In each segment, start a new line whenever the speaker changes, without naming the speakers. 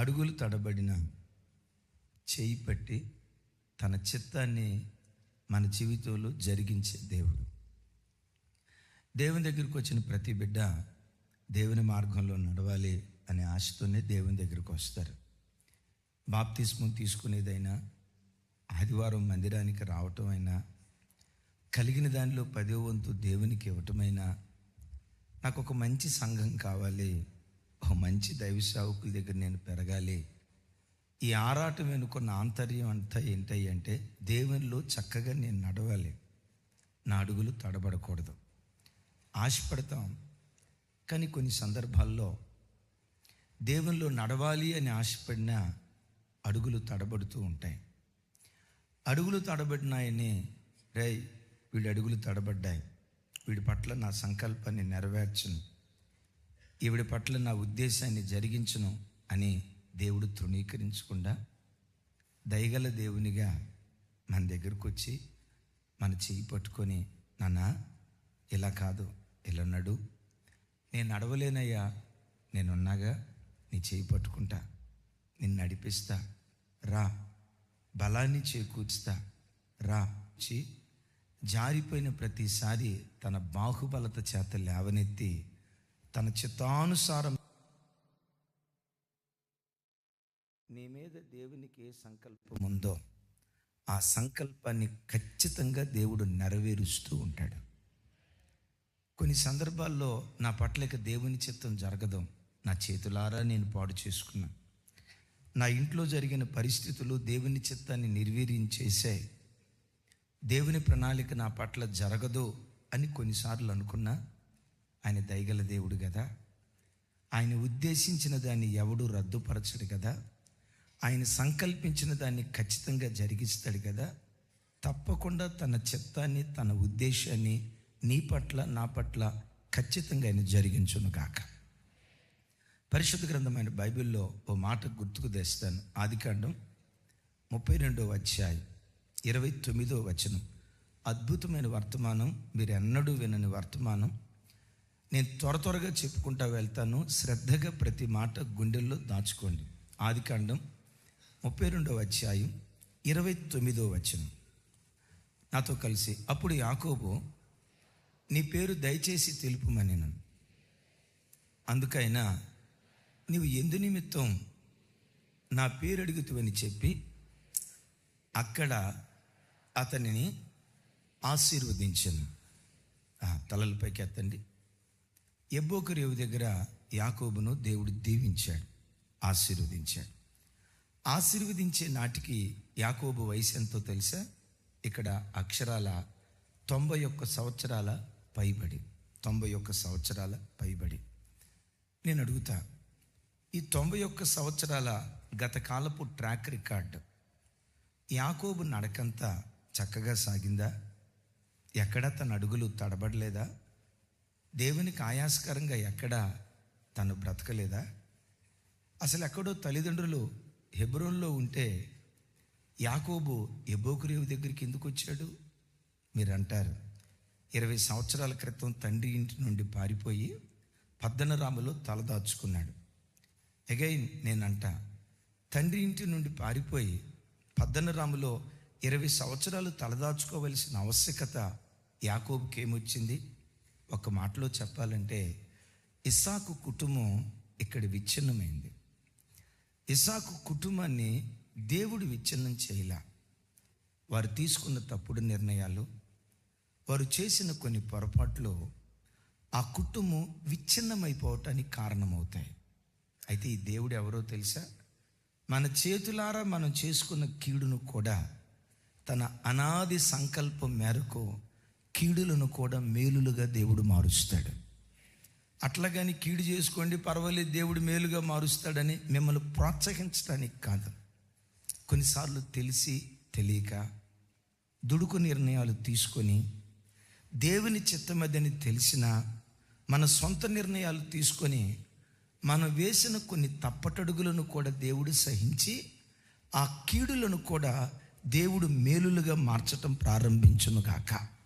అడుగులు తడబడిన చేయి పట్టి తన చిత్తాన్ని మన జీవితంలో జరిగించే దేవుడు. దేవుని దగ్గరికి వచ్చిన ప్రతి బిడ్డ దేవుని మార్గంలో నడవాలి అనే ఆశతోనే దేవుని దగ్గరికి వస్తారు. బాప్తిస్మం తీసుకునేదైనా ఆదివారం మందిరానికి రావటం అయినా కలిగిన దానిలో పదో వంతు దేవునికి ఇవ్వటమైనా నాకు ఒక మంచి సంఘం కావాలి ఒక మంచి దైవ సేవకుల దగ్గర నేను పెరగాలి. ఈ ఆరాటం వెనుకున్న ఆంతర్యం అంతా ఏంటి అంటే దేవునిలో చక్కగా నేను నడవాలి. నా అడుగులు తడబడకూడదు. ఆశపడతాం. కానీ కొన్ని సందర్భాల్లో దేవునిలో నడవాలి అని ఆశపడిన అడుగులు తడబడుతూ ఉంటాయి. అడుగులు తడబడినాయని రై వీడి అడుగులు తడబడ్డాయి. వీడి పట్ల నా సంకల్పాన్ని నెరవేర్చను. ఈవిడ పట్ల నా ఉద్దేశాన్ని జరిగించను అని దేవుడు తృణీకరించకుండా దయగల దేవునిగా మన దగ్గరకు వచ్చి మన చేయి పట్టుకొని నాన్న ఇలా కాదు ఇలా నడు. నేను నడవలేనయ్యా నేనున్నాగా నీ చేయి పట్టుకుంటా. నిన్ను నడిపిస్తా. రా. బలాన్ని చేకూర్చుతా. రా. జారిపోయిన ప్రతిసారి తన బాహుబలత చేత లేవనెత్తి తన చిత్తానుసారం నీ మీద దేవునికి ఏ సంకల్పం ఉందో ఆ సంకల్పాన్ని ఖచ్చితంగా దేవుడు నెరవేరుస్తూ ఉంటాడు. కొన్ని సందర్భాల్లో నా పట్ల దేవుని చిత్తం జరగదు. నా చేతులారా నేను పాడు చేసుకున్నా. నా ఇంట్లో జరిగిన పరిస్థితులు దేవుని చిత్తాన్ని నిర్వీర్యం చేశాయి దేవుని ప్రణాళిక నా పట్ల జరగదు అని కొన్నిసార్లు అనుకున్నా ఆయన దయగల దేవుడు కదా ఆయన ఉద్దేశించిన దాన్ని ఎవడు రద్దుపరచడు కదా ఆయన సంకల్పించిన దాన్ని ఖచ్చితంగా జరిగిస్తాడు కదా తప్పకుండా తన చిత్తాన్ని తన ఉద్దేశాన్ని నీ పట్ల నా పట్ల ఖచ్చితంగా ఆయన జరిగించును కాక పరిశుద్ధ గ్రంథమైన బైబిల్లో ఓ మాట గుర్తుకు తెస్తాను. ఆదికాండం ముప్పై రెండవ అధ్యాయం ఇరవై తొమ్మిదో వచనం. అద్భుతమైన వర్తమానం మీరు ఎన్నడూ వినని వర్తమానం. నేను త్వర త్వరగా చెప్పుకుంటా వెళ్తాను. శ్రద్ధగా ప్రతి మాట గుండెల్లో దాచుకోండి. ఆదికాండం ముప్పై రెండవ అధ్యాయం ఇరవై తొమ్మిదో వచనం. నాతో కలిసి అప్పుడు యాకోబు నీ పేరు దయచేసి తెలుపుమని నన్ను అందుకైనా నీవు ఎందు నిమిత్తం నా పేరు అడుగుతువని చెప్పి అక్కడ అతనిని ఆశీర్వదించను. తలలపైకి ఎత్తండి ఎబ్బోకు రేవు దగ్గర యాకోబును దేవుడు దీవించాడు ఆశీర్వదించాడు. ఆశీర్వదించే నాటికి యాకోబు వయసు ఎంతో తెలుసా? ఇక్కడ అక్షరాల తొంభై ఒక్క సంవత్సరాల పైబడి తొంభై ఒక్క సంవత్సరాల పైబడి. నేను అడుగుతా ఈ తొంభై ఒక్క సంవత్సరాల గత కాలపు ట్రాక్ రికార్డ్ యాకోబు నడకంతా చక్కగా సాగిందా? ఎక్కడా తన అడుగులు తడబడలేదా? దేవునికి ఆయాస్కరంగా ఎక్కడా తను బ్రతకలేదా? అసలు ఎక్కడో తల్లిదండ్రులు హెబ్రోన్లో ఉంటే యాకోబు ఎబోకురేవు దగ్గరికి ఎందుకు వచ్చాడు? మీరు అంటారు ఇరవై సంవత్సరాల క్రితం తండ్రి ఇంటి నుండి పారిపోయి పద్దనరాములో తలదాచుకున్నాడు అగైన్ నేనంట తండ్రి ఇంటి నుండి పారిపోయి పద్దనరాములో ఇరవై సంవత్సరాలు తలదాచుకోవలసిన ఆవశ్యకత యాకోబుకి ఏమొచ్చింది ఒక మాటలో చెప్పాలంటే ఇస్సాకు కుటుంబం ఇక్కడ విచ్ఛిన్నమైంది. ఇసాకు కుటుంబాన్ని దేవుడు విచ్ఛిన్నం చేయలా. వారు తీసుకున్న తప్పుడు నిర్ణయాలు వారు చేసిన కొన్ని పొరపాట్లు ఆ కుటుంబం విచ్ఛిన్నమైపోవటానికి కారణమవుతాయి. అయితే ఈ దేవుడు ఎవరో తెలుసా? మన చేతులారా మనం చేసుకున్న కీడును కూడా తన అనాది సంకల్పం మేరకు కీడులను కూడా మేలులుగా దేవుడు మారుస్తాడు. అట్లాగని కీడు చేసుకోండి పర్వాలేదు దేవుడు మేలుగా మారుస్తాడని మిమ్మల్ని ప్రోత్సహించడానికి కాదు. కొన్నిసార్లు తెలిసి తెలియక దుడుకు నిర్ణయాలు తీసుకొని దేవుని చిత్తమదని తెలిసిన మన సొంత నిర్ణయాలు తీసుకొని మనం వేసిన కొన్ని తప్పటడుగులను కూడా దేవుడు సహించి ఆ కీడులను కూడా దేవుడు మేలులుగా మార్చటం ప్రారంభించును గాక.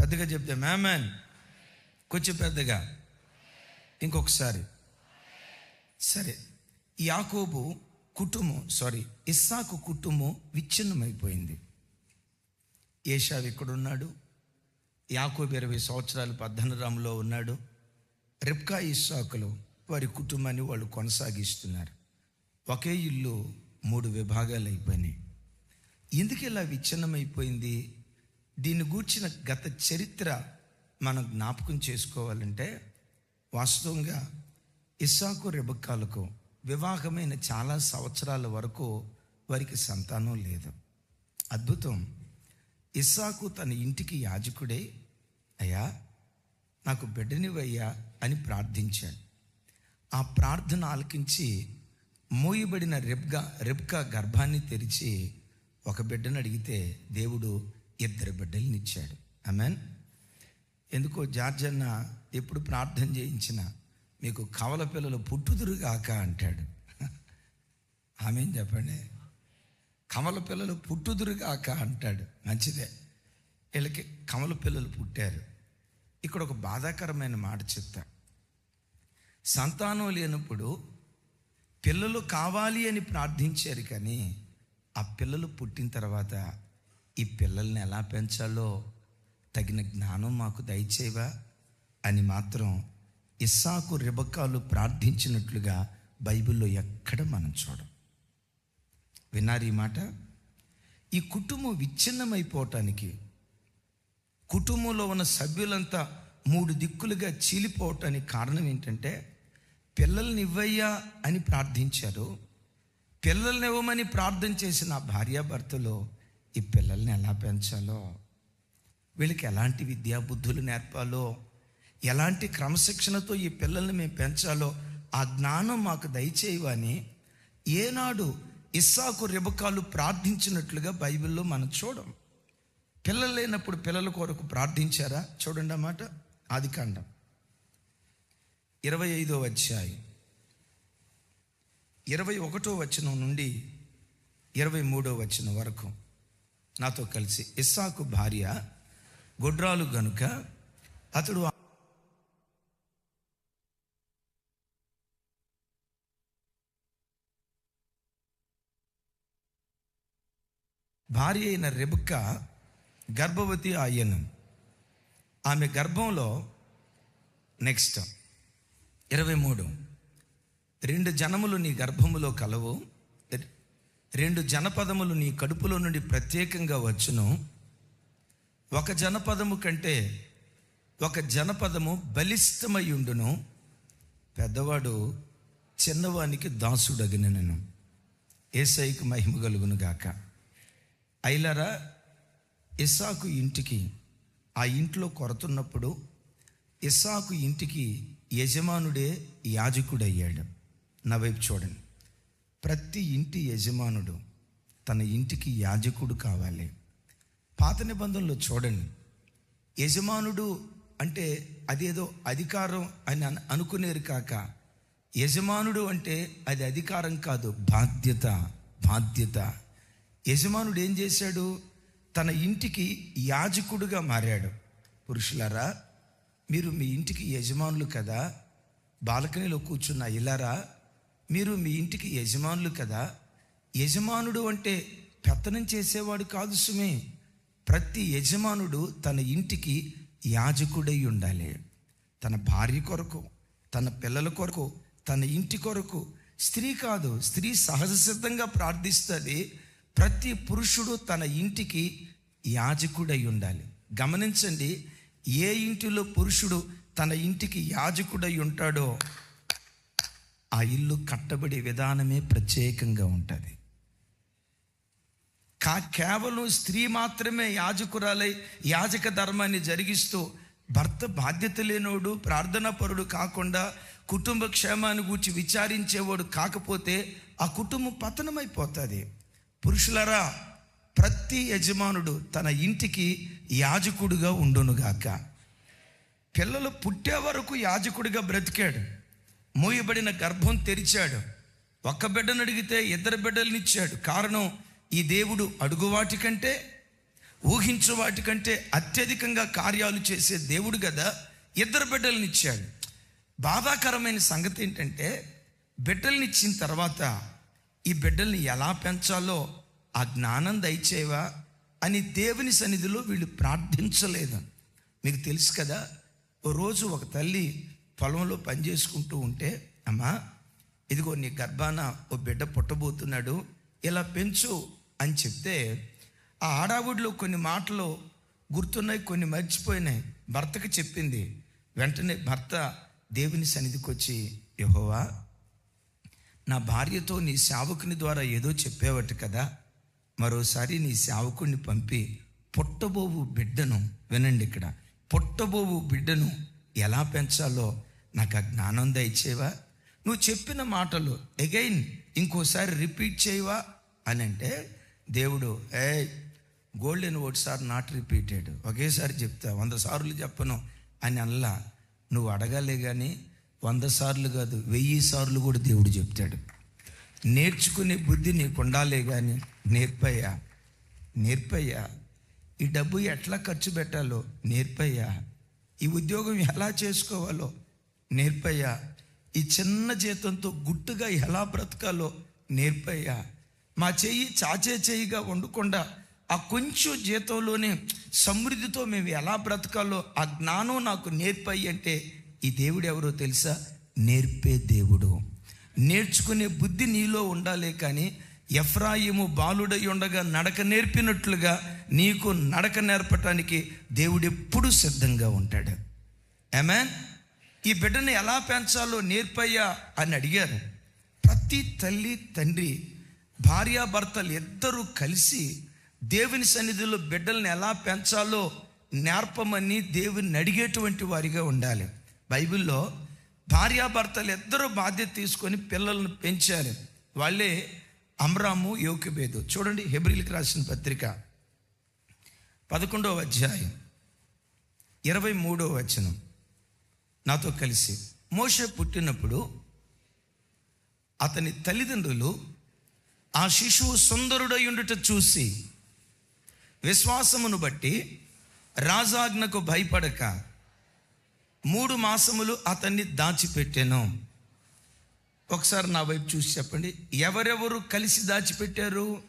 పెద్దగా చెప్తే మ్యామన్. కొంచెం పెద్దగా. ఇంకొకసారి. సరే యాకోబు కుటుంబం సారీ ఇస్సాకు కుటుంబం విచ్ఛిన్నమైపోయింది. ఏషావు ఇక్కడున్నాడు యాకోబు ఇరవై సంవత్సరాలు పద్దనరాములో ఉన్నాడు. రిప్కా ఇస్సాకులు వారి కుటుంబాన్ని వాళ్ళు కొనసాగిస్తున్నారు. ఒకే ఇల్లు మూడు విభాగాలు అయిపోయినాయి. ఎందుకు ఇలా విచ్ఛిన్నమైపోయింది? దీన్ని గూర్చిన గత చరిత్ర మనం జ్ఞాపకం చేసుకోవాలంటే వాస్తవంగా ఇస్సాకు రెబక్కాలకు వివాహమైన చాలా సంవత్సరాల వరకు వారికి సంతానం లేదు. అద్భుతం. ఇస్సాకు తన ఇంటికి యాజకుడే అయ్యా నాకు బిడ్డనివయ్యా అని ప్రార్థించాడు. ఆ ప్రార్థన ఆలకించి మోయబడిన రెబ్గా రెబ్కా గర్భాన్ని తెరిచి ఒక బిడ్డను అడిగితే దేవుడు ఇద్దరు బిడ్డలనిచ్చాడు ఆమెన్. ఎందుకో జార్జ్ అన్న ఎప్పుడు ప్రార్థన చేయించిన మీకు కవల పిల్లలు పుట్టుదురుగాక అంటాడు. ఆమెం చెప్పండి? కమల పిల్లలు పుట్టుదురుగాక అంటాడు. మంచిదే. వీళ్ళకి కమల పిల్లలు పుట్టారు. ఇక్కడ ఒక బాధాకరమైన మాట చెప్తా. సంతానం లేనప్పుడు పిల్లలు కావాలి అని ప్రార్థించారు కానీ ఆ పిల్లలు పుట్టిన తర్వాత ఈ పిల్లల్ని ఎలా పెంచాలో తగిన జ్ఞానం మాకు దయచేవా అని మాత్రం ఇస్సాకు రిబకాలు ప్రార్థించినట్లుగా బైబిల్లో ఎక్కడ మనం చూడం. విన్నారు ఈ మాట? ఈ కుటుంబం విచ్ఛిన్నమైపోవటానికి కుటుంబంలో ఉన్న సభ్యులంతా మూడు దిక్కులుగా చీలిపోవటానికి కారణం ఏంటంటే పిల్లల్ని ఇవ్వయ్యా అని ప్రార్థించారు పిల్లల్ని ఇవ్వమని ప్రార్థన చేసిన భార్యాభర్తలో ఈ పిల్లల్ని ఎలా పెంచాలో వీళ్ళకి ఎలాంటి విద్యాబుద్ధులు నేర్పాలో ఎలాంటి క్రమశిక్షణతో ఈ పిల్లల్ని మేము పెంచాలో ఆ జ్ఞానం మాకు దయచేయవని ఏనాడు ఇస్సాకు రిబకాలు ప్రార్థించినట్లుగా బైబిల్లో మనం చూడం. పిల్లలు లేనప్పుడు పిల్లల కొరకు ప్రార్థించారా? చూడండి అన్నమాట ఆది కాండం. ఇరవై ఐదో అధ్యాయం. ఇరవై ఒకటో వచనం నుండి ఇరవై మూడో వచనం వరకు. నాతో కలిసి. ఇస్సాకు భార్య గొడ్రాలు గనుక అతడు భార్య అయిన రెబుక్క గర్భవతి అయ్యను. ఆమె గర్భంలో నెక్స్ట్ ఇరవై మూడు. రెండు జనములు నీ గర్భములో కలవు. రెండు జనపదములు నీ కడుపులో నుండి ప్రత్యేకంగా వచ్చును. ఒక జనపదము కంటే ఒక జనపదము బలిష్టమై ఉండును పెద్దవాడు చిన్నవానికి దాసుడగినను. ఏసైకి మహిమ కలుగును గాక. అయిలరా ఇసాకు ఇంటికి ఆ ఇంట్లో కొరతున్నప్పుడు ఇసాకు ఇంటికి యజమానుడే యాజకుడయ్యాడు. నా వైపు చూడండి. ప్రతి ఇంటి యజమానుడు తన ఇంటికి యాజకుడు కావాలి. పాత నిబంధనలో చూడండి. యజమానుడు అంటే అదేదో అధికారం అని అనుకునేరు కాక యజమానుడు అంటే అది అధికారం కాదు బాధ్యత బాధ్యత. యజమానుడు ఏం చేశాడు? తన ఇంటికి యాజకుడుగా మారాడు. పురుషులారా మీరు మీ ఇంటికి యజమానులు కదా? బాల్కనీలో కూర్చున్న ఇలారా మీరు మీ ఇంటికి యజమానులు కదా? యజమానుడు అంటే పెత్తనం చేసేవాడు కాదు సుమే. ప్రతి యజమానుడు తన ఇంటికి యాజకుడై ఉండాలి. తన భార్య కొరకు తన పిల్లల కొరకు తన ఇంటి కొరకు. స్త్రీ కాదు స్త్రీ సహజ సిద్ధంగా ప్రార్థిస్తుంది. ప్రతి పురుషుడు తన ఇంటికి యాజకుడై ఉండాలి. గమనించండి ఏ ఇంటిలో పురుషుడు తన ఇంటికి యాజకుడై ఉంటాడో? ఆ ఇల్లు కట్టబడే విధానమే ప్రత్యేకంగా ఉంటుంది. కా కేవలం స్త్రీ మాత్రమే యాజకురాలై యాజక ధర్మాన్ని జరిగిస్తూ భర్త బాధ్యత లేనోడు ప్రార్థనాపరుడు కాకుండా కుటుంబ క్షేమాన్ని గూర్చి విచారించేవాడు కాకపోతే ఆ కుటుంబం పతనమైపోతుంది. పురుషులరా ప్రతి యజమానుడు తన ఇంటికి యాజకుడుగా ఉండునుగాక. పిల్లలు పుట్టే వరకు యాజకుడిగా బ్రతికాడు. మూయబడిన గర్భం తెరిచాడు. ఒక్క బిడ్డను అడిగితే ఇద్దరు బిడ్డలనిచ్చాడు కారణం ఈ దేవుడు అడుగువాటి కంటే ఊహించు వాటి కంటే అత్యధికంగా కార్యాలు చేసే దేవుడు కదా ఇద్దరు బిడ్డలనిచ్చాడు బాధాకరమైన సంగతి ఏంటంటే బిడ్డల్ని ఇచ్చిన తర్వాత ఈ బిడ్డల్ని ఎలా పెంచాలో ఆ జ్ఞానం దయచేవా అని దేవుని సన్నిధిలో వీళ్ళు ప్రార్థించలేదు. మీకు తెలుసు కదా ఓ రోజు ఒక తల్లి పొలంలో పని చేసుకుంటూ ఉంటే అమ్మా ఇదిగో నీ గర్భాన ఓ బిడ్డ పుట్టబోతున్నాడు ఇలా పెంచు అని చెప్తే ఆ ఆడావుడిలో కొన్ని మాటలు గుర్తున్నాయి కొన్ని మర్చిపోయినాయి. భర్తకు చెప్పింది వెంటనే భర్త దేవుని సన్నిధికి వచ్చి యహోవా నా భార్యతో నీ సేవకుని ద్వారా ఏదో చెప్పేవట కదా మరోసారి నీ సేవకుడిని పంపి పుట్టబోవు బిడ్డను వినండి ఇక్కడ పుట్టబోవు బిడ్డను ఎలా పెంచాలో నాకు ఆ జ్ఞానం దయచేవా? నువ్వు చెప్పిన మాటలు అగైన్ ఇంకోసారి రిపీట్ చేయవా? అని అంటే దేవుడు ఏ గోల్డెన్ ఒకటిసారి నాట్ రిపీటెడ్ ఒకేసారి చెప్తా వంద సార్లు చెప్పను. అని అల్లా నువ్వు అడగాలి కానీ వంద సార్లు కాదు వెయ్యి సార్లు కూడా దేవుడు చెప్తాడు. నేర్చుకునే బుద్ధి నీకు ఉండాలే కానీ నేర్పయ్యా నేర్పయ్యా. ఈ డబ్బు ఎట్లా ఖర్చు పెట్టాలో నేర్పయ్యా. ఈ ఉద్యోగం ఎలా చేసుకోవాలో నేర్పయ్యా. ఈ చిన్న జీతంతో గుట్టుగా ఎలా బ్రతకాలో నేర్పయ్యా. మా చెయ్యి చాచే చెయ్యిగా ఉండకుండా ఆ కొంచెం జీతంలోనే సమృద్ధితో మేము ఎలా బ్రతకాలో ఆ జ్ఞానం నాకు నేర్పయ్యి అంటే ఈ దేవుడు ఎవరో తెలుసా? నేర్పే దేవుడు. నేర్చుకునే బుద్ధి నీలో ఉండాలి కానీ ఎఫ్రాయిము బాలుడై ఉండగా నడక నేర్పినట్లుగా నీకు నడక నేర్పటానికి దేవుడు ఎప్పుడు సిద్ధంగా ఉంటాడు. ఏమే ఈ బిడ్డను ఎలా పెంచాలో నేర్పయ్యా అని అడిగారు. ప్రతి తల్లి తండ్రి భార్యాభర్తలు ఇద్దరూ కలిసి దేవుని సన్నిధిలో బిడ్డల్ని ఎలా పెంచాలో నేర్పమని దేవుని అడిగేటువంటి వారిగా ఉండాలి. బైబిల్లో భార్యాభర్తలు ఇద్దరు బాధ్యత తీసుకొని పిల్లలను పెంచారు. వాళ్ళే అమ్రాము యోకిబేదు. చూడండి హెబ్రిల్కి రాసిన పత్రిక. పదకొండవ అధ్యాయం. ఇరవై మూడవ వచనం. నాతో కలిసి. మోషే పుట్టినప్పుడు అతని తల్లిదండ్రులు ఆ శిశువు సుందరుడై ఉండుట చూసి విశ్వాసమును బట్టి రాజాజ్ఞకు భయపడక మూడు మాసములు అతన్ని దాచిపెట్టాను. ఒకసారి నా వైపు చూసి చెప్పండి ఎవరెవరు కలిసి దాచిపెట్టారు?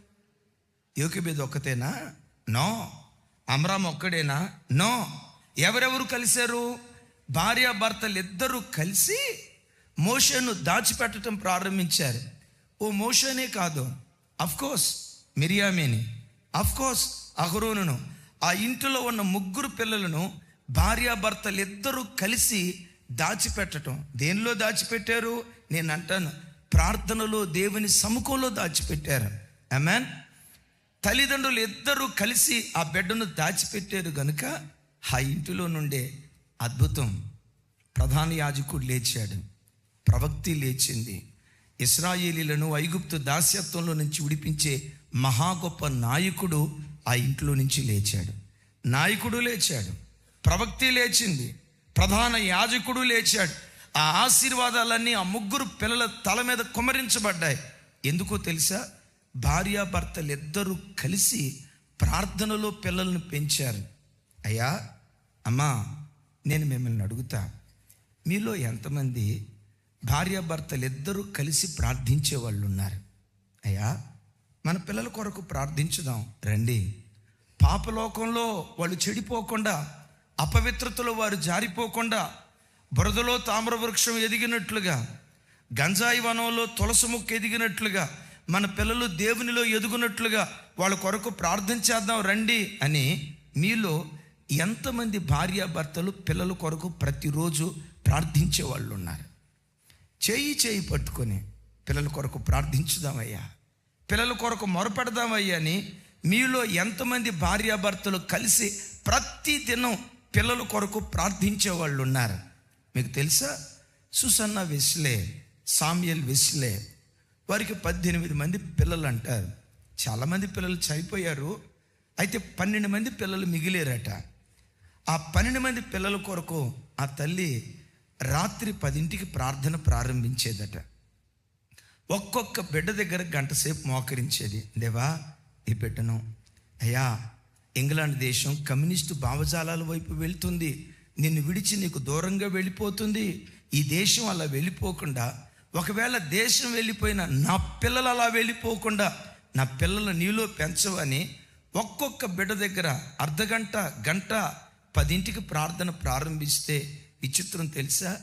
యోకిబేద్ ఒక్కతేనా? నో. అమరామ్ ఒక్కడేనా? నో. ఎవరెవరు కలిశారు? భార్యాభర్తలు ఇద్దరూ కలిసి మోషను దాచిపెట్టడం ప్రారంభించారు. ఓ మోషనే కాదు అఫ్కోర్స్ మిరియామేని అఫ్కోర్స్ అహరోనును ఆ ఇంటిలో ఉన్న ముగ్గురు పిల్లలను భార్యాభర్తలు ఇద్దరూ కలిసి దాచిపెట్టడం దేనిలో దాచిపెట్టారు? నేను అంటాను ప్రార్థనలో దేవుని సముఖంలో దాచిపెట్టారు. అమెన్ తల్లిదండ్రులు ఇద్దరూ కలిసి ఆ బిడ్డను దాచిపెట్టారు గనుక ఆ ఇంటిలో నుండే అద్భుతం. ప్రధాన యాజకుడు లేచాడు. ప్రవక్తి లేచింది. ఇస్రాయేలీలను ఐగుప్తు దాస్యత్వంలో నుంచి విడిపించే మహా గొప్ప నాయకుడు ఆ ఇంట్లో నుంచి లేచాడు. నాయకుడు లేచాడు. ప్రవక్తి లేచింది. ప్రధాన యాజకుడు లేచాడు. ఆ ఆశీర్వాదాలన్నీ ఆ ముగ్గురు పిల్లల తల మీద కుమరించబడ్డాయి. ఎందుకో తెలుసా? భార్యాభర్తలు ఇద్దరూ కలిసి ప్రార్థనలో పిల్లలను పెంచారు. అయ్యా అమ్మా నేను మిమ్మల్ని అడుగుతా. మీలో ఎంతమంది భార్యాభర్తలు ఇద్దరూ కలిసి ప్రార్థించే వాళ్ళు ఉన్నారు అయ్యా మన పిల్లల కొరకు ప్రార్థించుదాం. రండి. పాపలోకంలో వాళ్ళు చెడిపోకుండా అపవిత్రతలో వారు జారిపోకుండా బురదలో తామ్రవృక్షం ఎదిగినట్లుగా గంజాయి వనంలో తులసి ముక్క ఎదిగినట్లుగా మన పిల్లలు దేవునిలో ఎదుగునట్లుగా వాళ్ళ కొరకు ప్రార్థన చేద్దాం రండి అని మీలో ఎంతమంది భార్యాభర్తలు పిల్లల కొరకు ప్రతిరోజు ప్రార్థించే వాళ్ళు ఉన్నారు. చేయి చేయి పట్టుకొని పిల్లల కొరకు ప్రార్థించుదామయ్యా. పిల్లల కొరకు మొరపెడదామయ్యా అని మీలో ఎంతమంది భార్యాభర్తలు కలిసి ప్రతి దినం పిల్లల కొరకు ప్రార్థించే వాళ్ళు ఉన్నారు. మీకు తెలుసా? Susanna Wesley Samuel Wesley. వారికి పద్దెనిమిది మంది పిల్లలు అంటారు. చాలామంది పిల్లలు చనిపోయారు. అయితే పన్నెండు మంది పిల్లలు మిగిలేరట. ఆ పన్నెండు మంది పిల్లల కొరకు ఆ తల్లి రాత్రి పదింటికి ప్రార్థన ప్రారంభించేదట. ఒక్కొక్క బిడ్డ దగ్గర గంట సేపు మోకరించేది. దేవా ఈ బిడ్డను అయ్యా ఇంగ్లాండ్ దేశం కమ్యూనిస్టు భావజాలాల వైపు వెళ్తుంది. నిన్ను విడిచి నీకు దూరంగా వెళ్ళిపోతుంది. ఈ దేశం అలా వెళ్ళిపోకుండా ఒకవేళ దేశం వెళ్ళిపోయినా నా పిల్లలు అలా వెళ్ళిపోకుండా నా పిల్లలు నీలో పెంచవని ఒక్కొక్క బిడ్డ దగ్గర అర్ధగంట గంట పదింటికి ప్రార్థన ప్రారంభిస్తే విచిత్రం తెలుసా?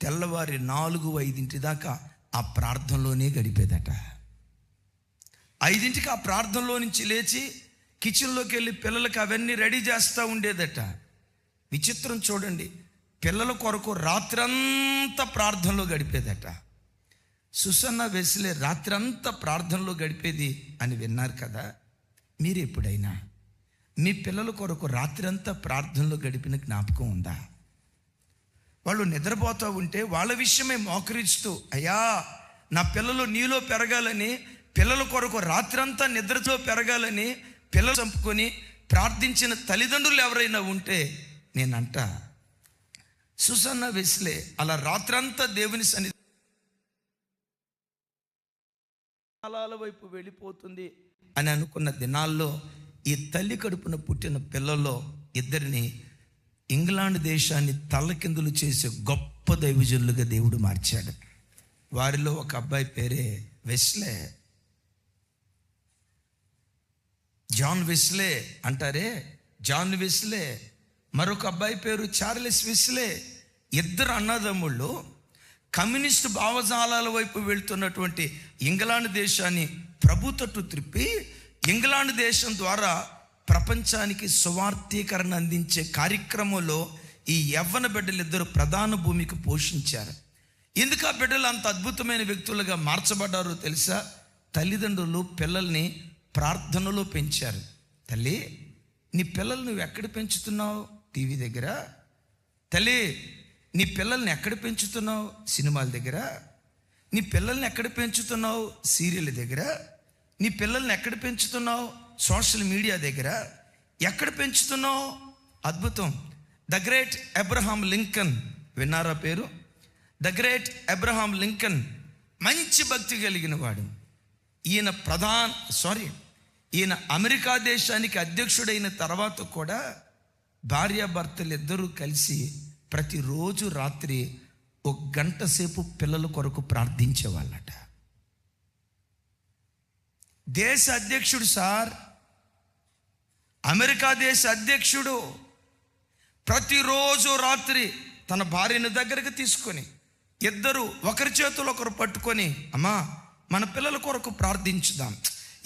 తెల్లవారి నాలుగు ఐదింటి దాకా ఆ ప్రార్థనలోనే గడిపేదట. ఐదింటికి ఆ ప్రార్థనలో నుంచి లేచి కిచెన్లోకి వెళ్ళి పిల్లలకి అవన్నీ రెడీ చేస్తూ ఉండేదట. విచిత్రం చూడండి పిల్లల కొరకు రాత్రంతా ప్రార్థనలో గడిపేదట. సుసన్న వెసిలే రాత్రంతా ప్రార్థనలో గడిపేది అని విన్నారు కదా? మీరు ఎప్పుడైనా మీ పిల్లల కొరకు రాత్రంతా ప్రార్థనలో గడిపిన జ్ఞాపకం ఉందా? వాళ్ళు నిద్రపోతూ ఉంటే వాళ్ళ విషయమే మోకరిస్తూ అయ్యా నా పిల్లలు నీలో పెరగాలని పిల్లల కొరకు రాత్రంతా నిద్రతో పెరగాలని పిల్లలు చంపుకొని ప్రార్థించిన తల్లిదండ్రులు ఎవరైనా ఉంటే నేనంట సుసన్న వెస్లే అలా రాత్రంతా దేవుని సన్ని కాలాల వైపు వెళ్ళిపోతుంది అని అనుకున్న దినాల్లో ఈ తల్లి కడుపున పుట్టిన పిల్లల్లో ఇద్దరిని ఇంగ్లాండ్ దేశాన్ని తల్లకిందులు చేసే గొప్ప దైవజనులుగా దేవుడు మార్చాడు. వారిలో ఒక అబ్బాయి పేరే వెస్లే. జాన్ వెస్లే అంటారే? John Wesley. మరొక అబ్బాయి పేరు చార్లెస్ వెస్లే. ఇద్దరు అన్నదమ్ముళ్ళు కమ్యూనిస్ట్ భావజాలాల వైపు వెళ్తున్నటువంటి ఇంగ్లాండ్ దేశాన్ని ప్రభు తట్టు త్రిప్పి ఇంగ్లాండ్ దేశం ద్వారా ప్రపంచానికి సువార్థీకరణ అందించే కార్యక్రమంలో ఈ యవ్వన బిడ్డలిద్దరు ప్రధాన భూమికి పోషించారు. ఎందుకు ఆ బిడ్డలు అంత అద్భుతమైన వ్యక్తులుగా మార్చబడ్డారో తెలుసా? తల్లిదండ్రులు పిల్లల్ని ప్రార్థనలో పెంచారు. తల్లి నీ పిల్లలు నువ్వు ఎక్కడ పెంచుతున్నావు? టీవీ దగ్గర. తల్లి నీ పిల్లల్ని ఎక్కడ పెంచుతున్నావు? సినిమాల దగ్గర. నీ పిల్లల్ని ఎక్కడ పెంచుతున్నావు? సీరియల్ దగ్గర. నీ పిల్లల్ని ఎక్కడ పెంచుతున్నావు? సోషల్ మీడియా దగ్గర. ఎక్కడ పెంచుతున్నావు? అద్భుతం. The great Abraham Lincoln. విన్నారా పేరు? ద గ్రేట్ అబ్రహాం లింకన్ మంచి భక్తి కలిగిన వాడు. ఈయన ప్రధాన్ సారీ ఈయన అమెరికా దేశానికి అధ్యక్షుడైన తర్వాత కూడా భార్యాభర్తలు ఇద్దరూ కలిసి ప్రతిరోజు రాత్రి ఒక గంట సేపు పిల్లల కొరకు ప్రార్థించేవాళ్ళట. దేశ అధ్యక్షుడు సార్ అమెరికా దేశ అధ్యక్షుడు ప్రతిరోజు రాత్రి తన భార్యను దగ్గరికి తీసుకొని ఇద్దరు ఒకరి చేతులు ఒకరు పట్టుకొని అమ్మా మన పిల్లల కొరకు ప్రార్థించుదాం.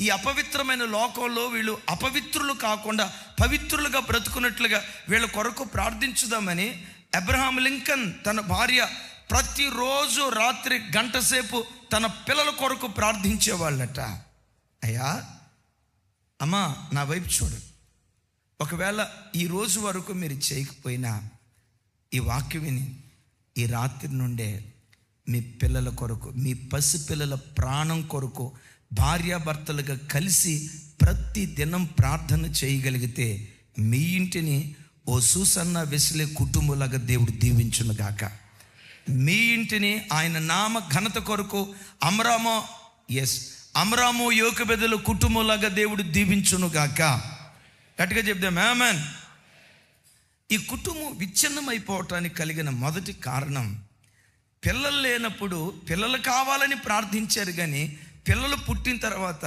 ఈ అపవిత్రమైన లోకంలో వీళ్ళు అపవిత్రులు కాకుండా పవిత్రులుగా బ్రతుకున్నట్లుగా వీళ్ళ కొరకు ప్రార్థించుదామని అబ్రహాం లింకన్ తన భార్య ప్రతిరోజు రాత్రి గంటసేపు తన పిల్లల కొరకు ప్రార్థించేవాళ్ళట. అయ్యా అమ్మా నా వైపు చూడు. ఒకవేళ ఈ రోజు వరకు మీరు చేయకపోయినా ఈ వాక్యం విని ఈ రాత్రి నుండే మీ పిల్లల కొరకు మీ పసిపిల్లల ప్రాణం కొరకు భార్యాభర్తలుగా కలిసి ప్రతి దినం ప్రార్థన చేయగలిగితే మీ ఇంటిని ఓ సూసన్న వెసిలే కుటుంబంలాగా దేవుడు దీవించునుగాక మీ ఇంటిని ఆయన నామ ఘనత కొరకు అమరామో ఎస్ అమరాము యోక బెదల కుటుంబంలాగా దేవుడు దీవించును గాక. గట్టిగా చెప్దాం ఆమెన్. ఈ కుటుంబం విచ్ఛిన్నం అయిపోవటానికి కలిగిన మొదటి కారణం పిల్లలు లేనప్పుడు పిల్లలు కావాలని ప్రార్థించారు కానీ పిల్లలు పుట్టిన తర్వాత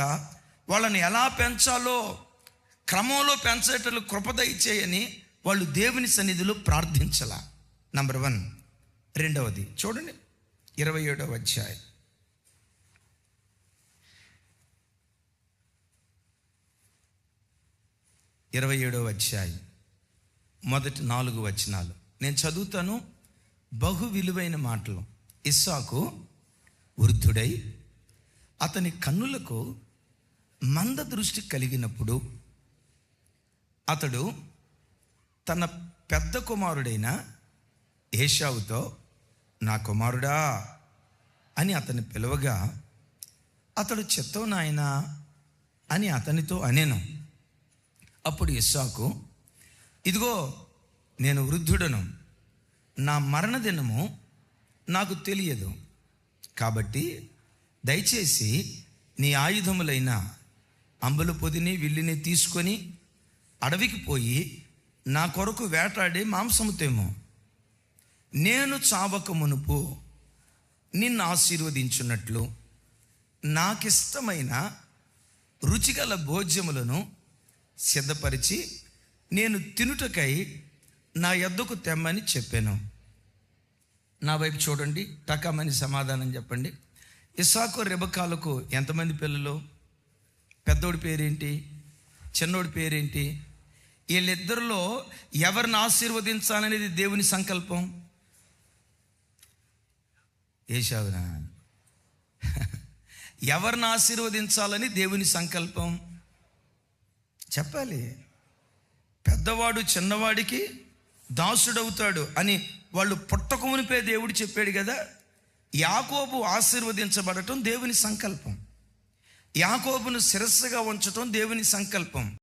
వాళ్ళని ఎలా పెంచాలో క్రమంలో పెంచేటట్లు కృపద ఇచ్చేయని వాళ్ళు దేవుని సన్నిధిలో ప్రార్థించాల. నంబర్ వన్ రెండవది చూడండి ఇరవై ఏడవ అధ్యాయం. ఇరవై ఏడవ అధ్యాయం. మొదటి నాలుగు వచనాలు. నేను చదువుతాను బహు విలువైన మాటలు. ఇస్సాకు వృద్ధుడై అతని కన్నులకు మంద దృష్టి కలిగినప్పుడు అతడు తన పెద్ద కుమారుడైన ఏషావుతో నా కుమారుడా అని అతని పిలువగా అతడు చెత్తో నాయనా అని అతనితో అనేను. అప్పుడు ఇస్సాకు ఇదిగో నేను వృద్ధుడను. నా మరణదినము నాకు తెలియదు. కాబట్టి దయచేసి నీ ఆయుధములైన అంబుల పొదిని విల్లిని తీసుకొని అడవికి పోయి నా కొరకు వేటాడి మాంసము తేము నేను చావక మునుపు నిన్ను ఆశీర్వదించున్నట్లు నాకిష్టమైన రుచిగల భోజ్యములను సిద్ధపరిచి నేను తినుటకై నా యొద్దకు తెమ్మని చెప్పాను. నా వైపు చూడండి టకామని సమాధానం చెప్పండి. ఇసాకు రెబకాలకు ఎంతమంది పిల్లలు? పెద్దోడి పేరేంటి? చిన్నోడి పేరేంటి? వీళ్ళిద్దరిలో ఎవరిని ఆశీర్వదించాలనేది దేవుని సంకల్పం? ఏషావునా ఎవరిని ఆశీర్వదించాలని దేవుని సంకల్పం? చెప్పాలి. పెద్దవాడు చిన్నవాడికి దాసుడవుతాడు అని వాళ్ళు పుట్టకమునిపే దేవుడు చెప్పాడు కదా. యాకోబు ఆశీర్వదించబడటం దేవుని సంకల్పం. యాకోబును శిరస్సుగా ఉంచటం దేవుని సంకల్పం.